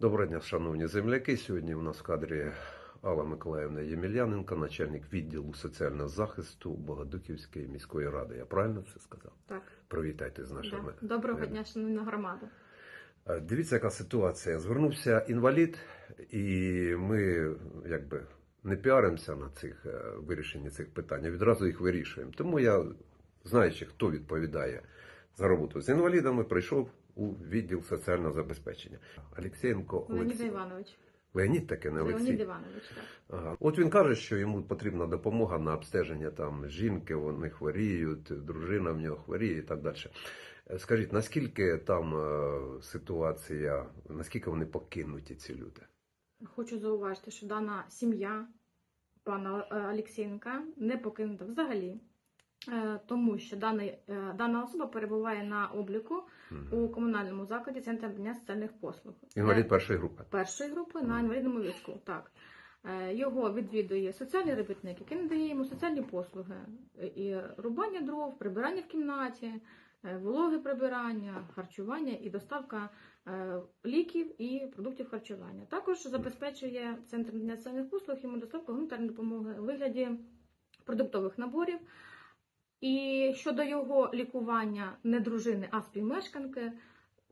Доброго дня, шановні земляки. Сьогодні у нас в кадрі Алла Миколаївна Ємельяненко, начальник відділу соціального захисту Богодуківської міської ради. Я правильно це сказав? Так, Привітайте з нашими. да. доброго дня, шановна громада. Е, Дивіться, яка ситуація. Звернувся інвалід, і ми якби не піаримося на цих е, вирішенні цих питань, а відразу їх вирішуємо. Тому я, знаючи, хто відповідає за роботу з інвалідами, прийшов у відділ соціального забезпечення. Олексієнко Леонід Іванович. Леонід таке не Олексій. Леонід Іванович, так. Ага. От він каже, що йому потрібна допомога на обстеження там жінки, вони хворіють, дружина в нього хворіє і так далі. Е, Скажіть, наскільки там е, ситуація, наскільки вони покинуті, ці люди? Хочу зауважити, що дана сім'я пана е, Олексієнка не покинута взагалі, тому що даний, е, дана особа перебуває на обліку Мгм. у комунальному закладі Центру надання соціальних послуг. Інвалід першої групи. першої групи на інвалідному візку. Так. Е, Його відвідує соціальний робітник, який надає йому соціальні послуги Е, і рубання дров, прибирання в кімнаті, е, вологе прибирання, харчування і доставка е, ліків і продуктів харчування. Також забезпечує центр надання соціальних послуг йому доставку гуманітарної допомоги у вигляді продуктових наборів. І щодо його лікування не дружини, а співмешканки,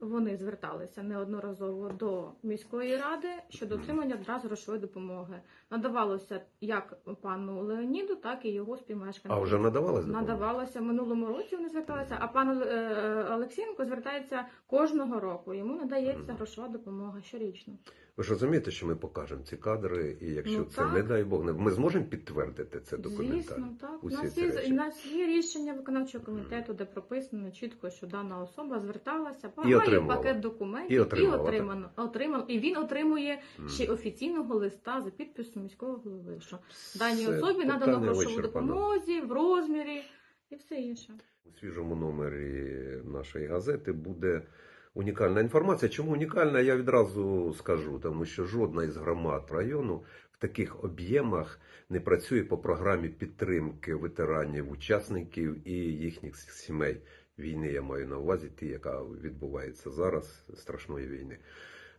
вони зверталися неодноразово до міської ради щодо отримання одразу грошової допомоги. Надавалося як пану Леоніду, так і його співмешканцям. А вже надавалось допомога? Надавалося минулому році. Вони зверталися. А пан е, Олексієнко звертається кожного року. Йому надається грошова допомога щорічно. Ви ж розумієте, що ми покажемо ці кадри, і якщо Ну, це, так. не дай Бог, не- ми зможемо підтвердити це документально? Звісно, так. У нас, є, у нас є рішення виконавчого комітету, де прописано чітко, що дана особа зверталася, І пакет документів І отримала, отримано, отримав. І він отримує Мгм. ще офіційного листа за підписом міського голови, що даній особі надано грошову допомозі, в розмірі і все інше. У свіжому номері нашої газети буде унікальна інформація. Чому унікальна, я відразу скажу, тому що жодна із громад району в таких об'ємах не працює по програмі підтримки ветеранів, учасників і їхніх сімей. Війни я маю на увазі, ті, яка відбувається зараз, страшної війни.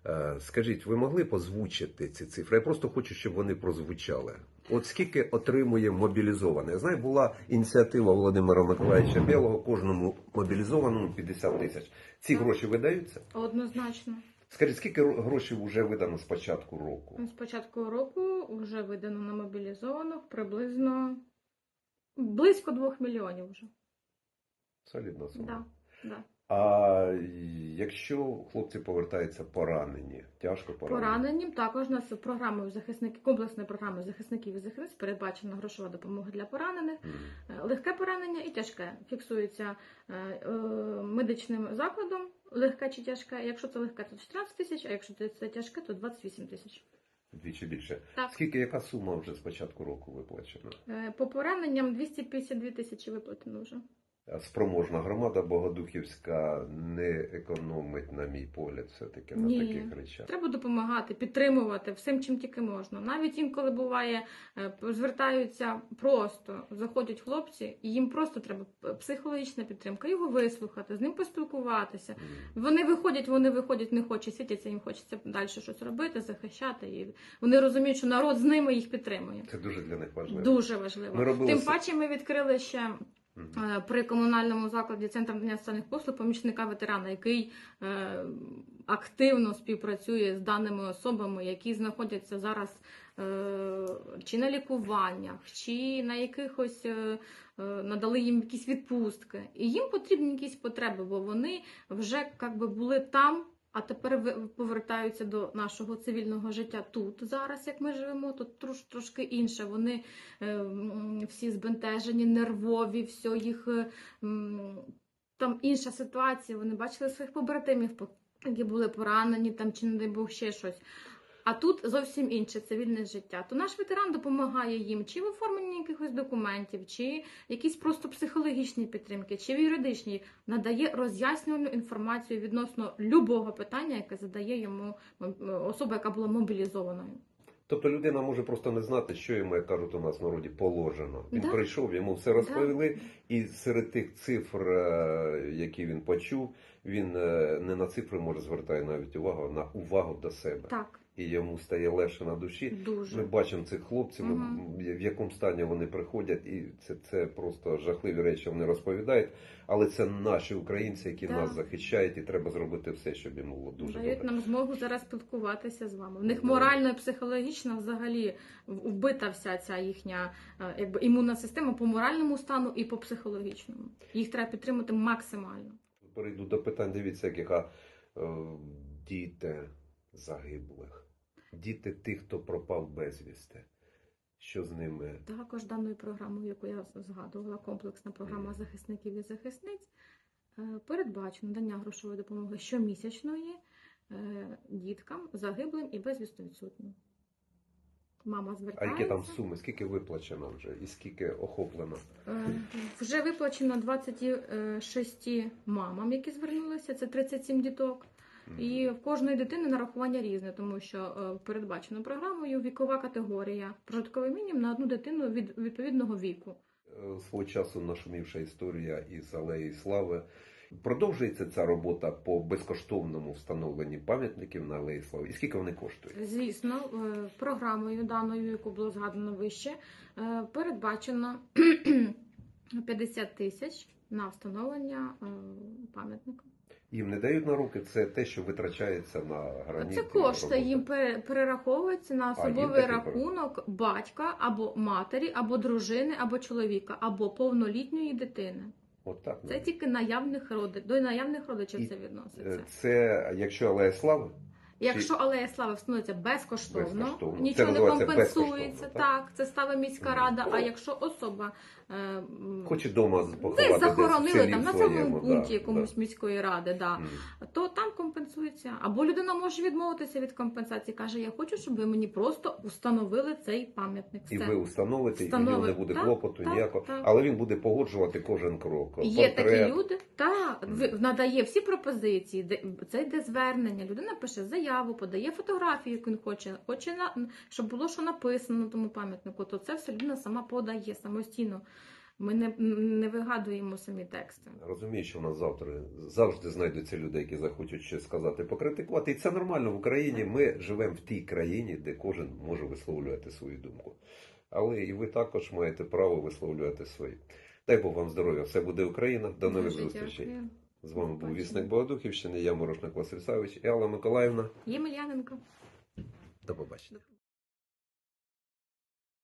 Е, Скажіть, ви могли б озвучити ці цифри? Я просто хочу, щоб вони прозвучали. От скільки отримує мобілізований? Я знаю, була ініціатива Володимира Миколаївича Білого, кожному мобілізованому 50 тисяч. Ці гроші видаються? Однозначно. Скажіть, скільки ро- грошей вже видано з початку року? З початку року вже видано на мобілізованих приблизно близько двох мільйонів вже. Солідна сума. Да, да. А якщо хлопці повертаються поранені, тяжко поранені? Пораненням також нас програмою захисників комплексної програми захисників і захисниць передбачена грошова допомога для поранених. Е, Легке поранення і тяжке фіксується е, е, медичним закладом. Легке чи тяжке. Якщо це легке, то 14 тисяч, а якщо це тяжке, то 28 тисяч. Вдвічі більше. Так. Скільки яка сума вже з початку року виплачена? По пораненням 252 тисячі виплатено вже. Спроможна громада Богодухівська не економить, на мій погляд, все-таки на Ні. таких речах. Треба допомагати, підтримувати всім, чим тільки можна. Навіть інколи буває, е, звертаються просто, заходять хлопці, і їм просто треба психологічна підтримка, його вислухати, з ним поспілкуватися. Мгм. Вони виходять, вони виходять, не хочуть сидіться, їм хочеться далі щось робити, захищати. І вони розуміють, що народ з ними їх підтримує. Це дуже для них важливо. Дуже важливо. Ми робили Тим паче ми відкрили ще при комунальному закладі Центру надання соціальних послуг помічника ветерана, який е, активно співпрацює з даними особами, які знаходяться зараз е, чи на лікуваннях, чи на якихось е, е, надали їм якісь відпустки. І їм потрібні якісь потреби, бо вони вже би були там. А тепер повертаються до нашого цивільного життя тут зараз, як ми живемо, тут трош, трошки інше. Вони е, всі збентежені, нервові, все їх е, там інша ситуація. Вони бачили своїх побратимів, по- які були поранені, там чи не дай Бог ще щось. А тут зовсім інше цивільне життя. То наш ветеран допомагає їм чи в оформленні якихось документів, чи якісь просто психологічні підтримки, чи в юридичній, надає роз'яснювальну інформацію відносно любого питання, яке задає йому особа, яка була мобілізованою. Тобто людина може просто не знати, що йому, як кажуть у нас в народі, положено. Він Да. прийшов, йому все розповіли, і серед тих цифр, е, які він почув, він е, не на цифри може звертає навіть увагу, а на увагу до себе. Так, І йому стає легше на душі. Дуже. Ми бачимо цих хлопців, Мгм. в якому стані вони приходять, і це, це просто жахливі речі вони розповідають. Але це наші українці, які Так. нас захищають, і треба зробити все, щоб їм було дуже Дають добре. нам змогу зараз спілкуватися з вами. В них морально і психологічно взагалі вбита вся ця їхня е, якби імунна система по моральному стану і по психологічному. Їх треба підтримати максимально. Перейду до питань, дивіться, яких е, діти загиблих, діти тих, хто пропав безвісти. Що з ними? Також даною програмою, яку я згадувала, комплексна програма захисників і захисниць, е, передбачено надання грошової допомоги щомісячної е, діткам загиблим і безвісно відсутнім. Мама А які там суми? Скільки виплачено вже і скільки охоплено? Е, Вже виплачено 26 мамам, які звернулися. Це 37 діток. І в кожної дитини нарахування різне, тому що е, передбачено програмою вікова категорія. Прожитковий мінімум на одну дитину від відповідного віку. Е, свого часу нашумівша історія із Алеї Слави. Продовжується ця робота по безкоштовному встановленні пам'ятників на Алеї Слави. І скільки вони коштують? Звісно, е, програмою даною, яку було згадано вище, передбачено 50 тисяч на встановлення пам'ятника. Їм не дають на руки, це те, що витрачається на граніт. Це кошти їм пере- перераховуються на особовий рахунок батька або матері, або дружини, або чоловіка, або повнолітньої дитини. От так, Це навіть. тільки наявних родичів, до наявних родичів І, це Е, відноситься. Це якщо Алея Слави, Якщо алея слави встановиться безкоштовно, Безкоштовно. Нічого не компенсується, так? так? це ставить міська рада. А якщо особа е, хоче вдома поховати десь захоронили там на своєму, самому пункті да, якомусь міської ради, да, да. М. то там компенсується. Або людина може відмовитися від компенсації, каже: Я хочу, щоб ви мені просто установили цей пам'ятник. І ви установите, і в нього не буде Так, клопоту так, ніякого, так. але він буде погоджувати кожен крок. Є Портрет. такі люди, так, ви- надає всі пропозиції, це йде звернення. Людина пише заяву, подає фотографію, яку він хоче, хоче на щоб було що написано на тому пам'ятнику. То це все людина сама подає самостійно. Ми не, не вигадуємо самі тексти. Розумію, що в нас завтра завжди знайдуться люди, які захочуть щось сказати, покритикувати. І це нормально в Україні. Ми живемо в тій країні, де кожен може висловлювати свою думку. Але і ви також маєте право висловлювати свої. Дай Бог вам здоров'я, все буде Україна. До нових зустрічей. З вами був вісник Богодухівщини, я Морошник і Алла Миколаївна. Ємельяненко. До побачення.